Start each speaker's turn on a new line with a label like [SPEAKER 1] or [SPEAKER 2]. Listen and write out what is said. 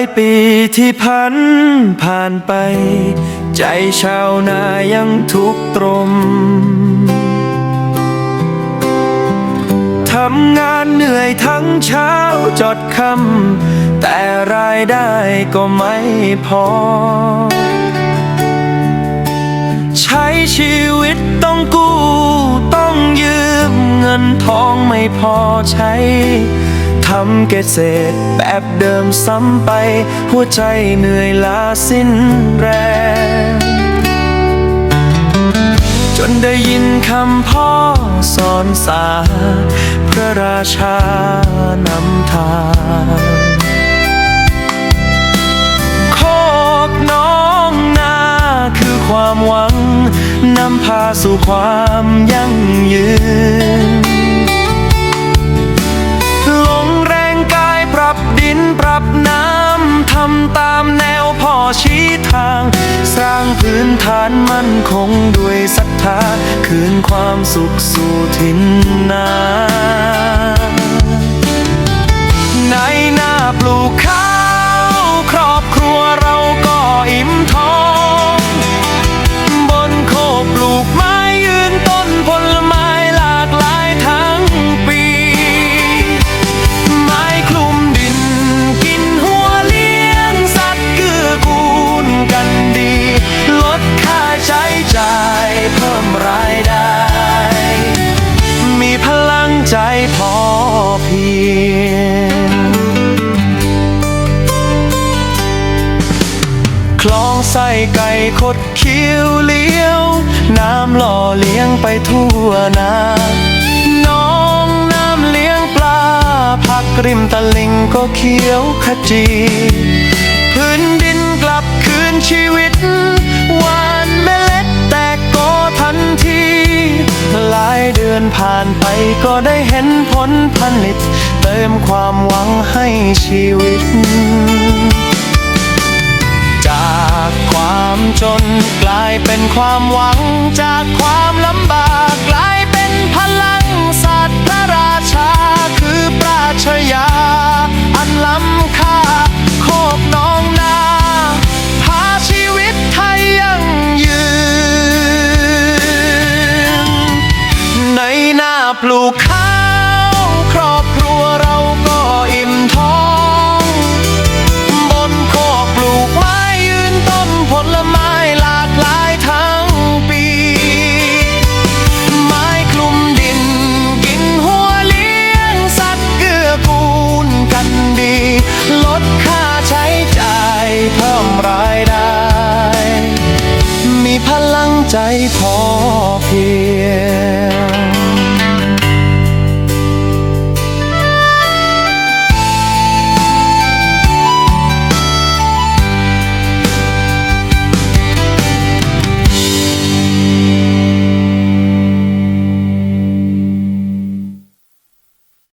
[SPEAKER 1] ายปีที่พันผ่านไป ใจชาวนายังทุกตรมทำงานเหนื่อยทั้งเช้าจดคำแต่รายได้ก็ไม่พอ ใช้ชีวิตต้องกู้ ต้องยืมเงินทองไม่พอใช้ ทำเกษตรแบบเดิมซ้ำไป หัวใจเหนื่อยล้าสิ้นแรง จนได้ยินคำพ่อสอนสา พระราชานำทางโคกน้องนาคือความหวังนำพาสู่ความยั่งยืนำตามแนวพ่อชี้ทาง สร้างพื้นฐานมั่นคงด้วยศรัทธา คืนความสุขสู่ถิ่นนา ไส้ไก่คดเคี้ยวเลี้ยว น้ำหล่อเลี้ยงไปทั่วนาน้องน้ำเลี้ยงปลา ผักริมตะลิงก็เขียวขจีพื้นดินกลับคืนชีวิตหวานเมล็ดแตกกอทันที หลายเดือนผ่านไปก็ได้เห็นผลผลิต เติมความหวังให้ชีวิต จนกลายเป็นความหวังจากความลำบากกลายเป็นพลังศาสตร์พระราชาคือปราชญาอันล้ำค่าโคกน้องนาพาชีวิตไทยยังยืน ในหน้าปลูกข้า เพิ่มรายได้ มีพลังใจพอเพียง